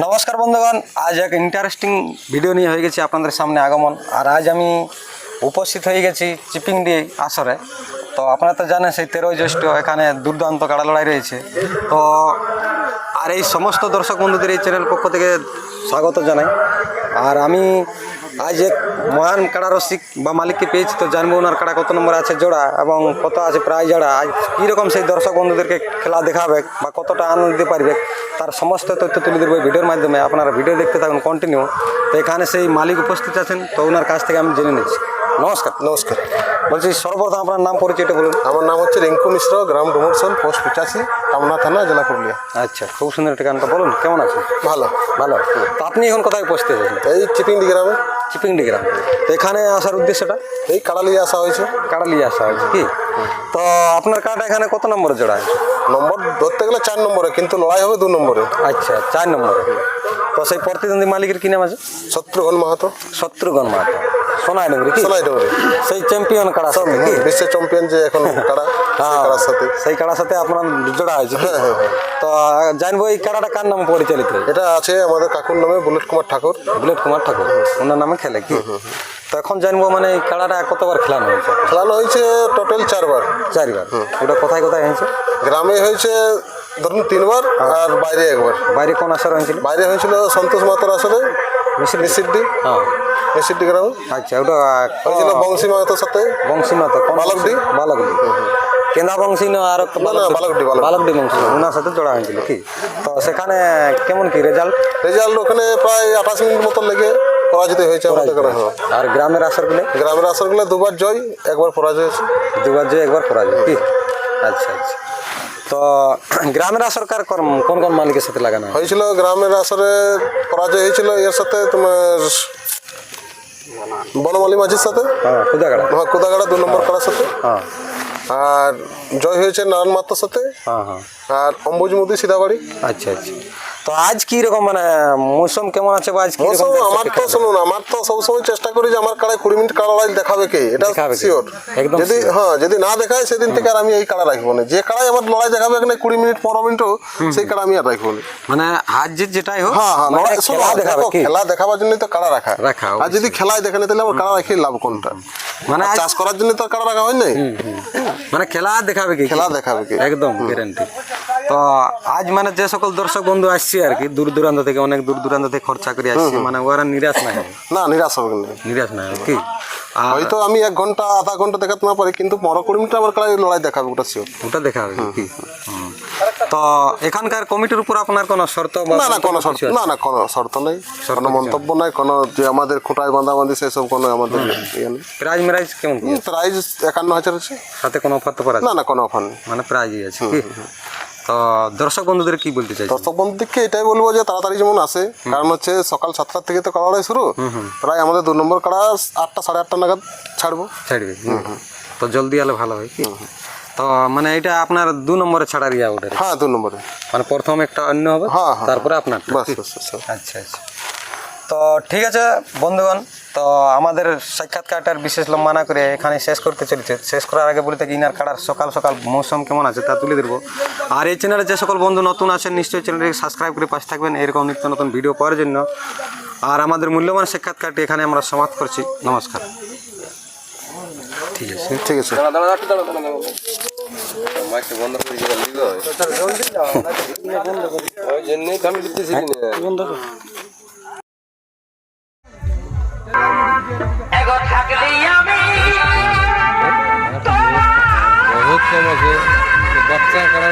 নমস্কার বন্ধুগণ, আজ এক ইন্টারেস্টিং ভিডিও নিয়ে হয়ে গেছি আপনাদের সামনে আগমন। আর আজ আমি উপস্থিত হয়ে গেছি চিপিংডি আসরে। তো আপনারা তো জানেন, সেই তেরোই জ্যৈষ্ঠ এখানে দুর্দান্ত কাড়া লড়াই রয়েছে। তো, আর এই সমস্ত দর্শক বন্ধুদের এই চ্যানেল পক্ষ থেকে স্বাগত জানাই। আর আমি আজ এক মহান কাড়া রসিক বা মালিককে পেয়েছি, তো জানব ওনার কাড়া কত নম্বর আছে জোড়া এবং কত আছে প্রায় জোড়া। আজ কীরকম সেই দর্শক বন্ধুদেরকে খেলা দেখাবে বা কতটা আনন্দ দিতে পারবে, তার সমস্ত তথ্য তুলে দেবো ভিডিওর মাধ্যমে। আপনারা ভিডিও দেখতে থাকুন কন্টিনিউ তো এখানে সেই মালিক উপস্থিত আছেন, তো ওনার কাছ থেকে আমি জেনে নিচ্ছি। নমস্কার। নমস্কার। বলছি সর্বপ্রথম আপনার নাম পরিচয়টা বলুন। আমার নাম হচ্ছে রিঙ্কু মিশ্র গ্রাম ডুমরসন পোস্ট পঁচাশি কামনা থানা জেলা পুরুলিয়া। আচ্ছা খুব সুন্দর ঠিকানাটা বলুন কেমন আছেন ভালো। ভালো। তো আপনি এখন কোথায় উপস্থিত চাইছেন এই চিপিংডি গ্রামে। চিপিংডি গ্রাম। তো এখানে আসার উদ্দেশ্যটা? এই কাড়ালিয়ে আসা হয়েছে। কাড়ালিয়ে আসা হয়েছে কি? তো আপনার কার্ড এখানে কত নম্বরে জোড়া আছে নম্বর ধরতে গেলে চার নম্বরে কিন্তু লড়াই হবে দু নম্বরে। আচ্ছা চার নম্বরে। তো সেই প্রতিদ্বন্দ্বী মালিকের কি নাম আছে? শত্রুঘ্ন মাহাতো। শত্রুঘ্ন মাহাতো। সোনাই ডুঙ্গরি কি? সোনাই ডুঙ্গরি সেই চ্যাম্পিয়ন কাড়া সাথে কি বিশ্ব চ্যাম্পিয়ন যে এখন কাড়া সেই হ্যাঁ, কাড়ার সাথে। সেই কাড়ার সাথে আপনার জোড়া হয়েছে হ্যাঁ, হ্যাঁ, হ্যাঁ। তো জানব এই কাড়াটা কার নামে পরিচালিত? এটা আছে আমাদের কাকুর নামে বুলেট কুমার ঠাকুর। বুলেট কুমার ঠাকুর ওনার নামে খেলে কি? তো এখন জানব মানে এই কাড়াটা কতবার খেলানো হয়েছে? খেলানো হয়েছে টোটাল চারবার। চারবার? ওটা কোথায় কোথায় হয়েছে? গ্রামে হয়েছে ধরুন তিনবার আর বাইরে একবার। বাইরে কোন আসার হয়েছিল? বাইরে হয়েছিল সন্তোষ মাতার আসরে মিসিডি হ্যাঁ। মিসিডি গ্রামে আচ্ছা ওটা হয়েছিল বংশী মাহাতোর সাথে? বংশী না তো কোন বালকডি? বালকডি। কেন্দা বংশী না আর বালকডি, বালকডি। বংশী ওনার সাথে জোড়া হয়েছিল কি? তো সেখানে কেমন কি রেজাল্ট রেজাল্ট ওখানে প্রায় আঠাশ মিনিট মতো লেগে পরাজিত হয়েছে হ্যাঁ। আর গ্রামের আসরগুলো গ্রামের আসরগুলো দুবার জয় একবার পরাজয় হয়েছে। দুবার যে একবার করা যায় কি? আচ্ছা আচ্ছা। তো গ্রামের আসর কার কোন- কোন কোন মালিকের সাথে লাগানো হয়? হয়েছিল গ্রামের আসরে পরাজয় হয়েছিল এর সাথে তোমার বনমালী মাঝির সাথে? হ্যাঁ কোদাগাড়া। হ্যাঁ কোদাগাড়া দু নম্বর করার সাথে। হ্যাঁ। আর জয় হয়েছে নারায়ণ মাত্রার সাথে। হ্যাঁ হ্যাঁ। আর অম্বুজ মোদী সিধাবাড়ি আচ্ছা আচ্ছা। তো আজ কি রকম মানে মৌসুম কেমন আছে বা আজ কি মৌসুম আমার তো শুনুন আমার তো সবসময় চেষ্টা করি যে আমার কাড়ায় কুড়ি মিনিট কাড়া লড়াই দেখাবে কে? এটা শিওর যদি হ্যাঁ যদি না দেখায় সেদিন থেকে আর আমি এই কাড়া রাখব না। যে কাড়াই আমার লড়াই দেখাবে এখানে কুড়ি মিনিট পনেরো মিনিটও সেই কাড়া আমি আর রাখব না। মানে হাত জিত যেটাই হোক হ্যাঁ হ্যাঁ মানে খেলা দেখাবে খেলা দেখাবার জন্য তো কাড়া রাখা। রাখা, আর যদি খেলায় দেখানে তাহলে আমার কাড়া রাখি লাভ কোনটা? মানে চাষ করার জন্য তো কাড়া রাখা হয় নাই? মানে খেলা দেখাবে কি? খেলা দেখাবে কি? একদম গ্যারান্টি তো আজ মানে যে সকল দর্শক বন্ধু আসছে আর কি দূর দূরান্ত থেকে অনেক দূর দূরান্ত থেকে খরচা করে আসছে মানে ওরা নিরাশ না না নিরাশ হবে না। নিরাশ না কি? হয়তো আমি এক ঘণ্টা আধা ঘণ্টা দেখাতে না পারি কিন্তু পনেরো কুড়ি মিনিট আমার কাড়াই লড়াই দেখাবে ওটা শিওর ওটা দেখা হবে কি। তো এখানকার কমিটির উপর আপনার কোনো শর্ত না না কোনো শর্ত না না কোনো শর্ত নেই। কোনো মন্তব্য নাই কোনো যে আমাদের খুঁটায় বাঁধাবাঁধি সেসব কোনো আমাদের ইয়ে নেই। প্রাইজ মেরাইজ কেমন প্রাইজ একান্ন হাজার আছে। সাথে কোনো অফার তো আছে না না কোনো অফার নেই। মানে প্রাইজই আছে কি? তো দর্শক বন্ধুদের কি বলতে চাই দর্শক বন্ধুদেরকে এটাই বলব যে তাড়াতাড়ি যেমন আসে কারণ হচ্ছে সকাল সাতটার থেকে তো কাড়াড়াই শুরু প্রায় আমাদের দু নম্বর কাড়া আটটা সাড়ে আটটা নাগাদ ছাড়বো। ছাড়বে তো জলদি এলে ভালো হয় কি? তো মানে এটা আপনার দু নম্বরে ছাড়ার ইয়া ওটা হ্যাঁ দু নম্বরে। মানে প্রথম একটা অন্য হবে? হ্যাঁ, হ্যাঁ। তারপরে আপনার। আচ্ছা আচ্ছা। তো ঠিক আছে বন্ধুগণ তো আমাদের সাক্ষাৎকারটার বিশেষ লম্বা না করে এখানে শেষ করতে চলেছে। শেষ করার আগে বলতে থাকি ইনার কাটার সকাল সকাল মৌসুম কেমন আছে তা তুলে ধরবো। আর এই চ্যানেলে যে সকল বন্ধু নতুন আছেন নিশ্চয়ই চ্যানেলটিকে সাবস্ক্রাইব করে পাশে থাকবেন। এরকম নিত্য নতুন ভিডিও পাওয়ার জন্য। আর আমাদের মূল্যবান সাক্ষাৎকারটি এখানে আমরা সমাপ্ত করছি। নমস্কার। ঠিক আছে। ঠিক আছে। আমি বহুত কম আছে বাচ্চা করা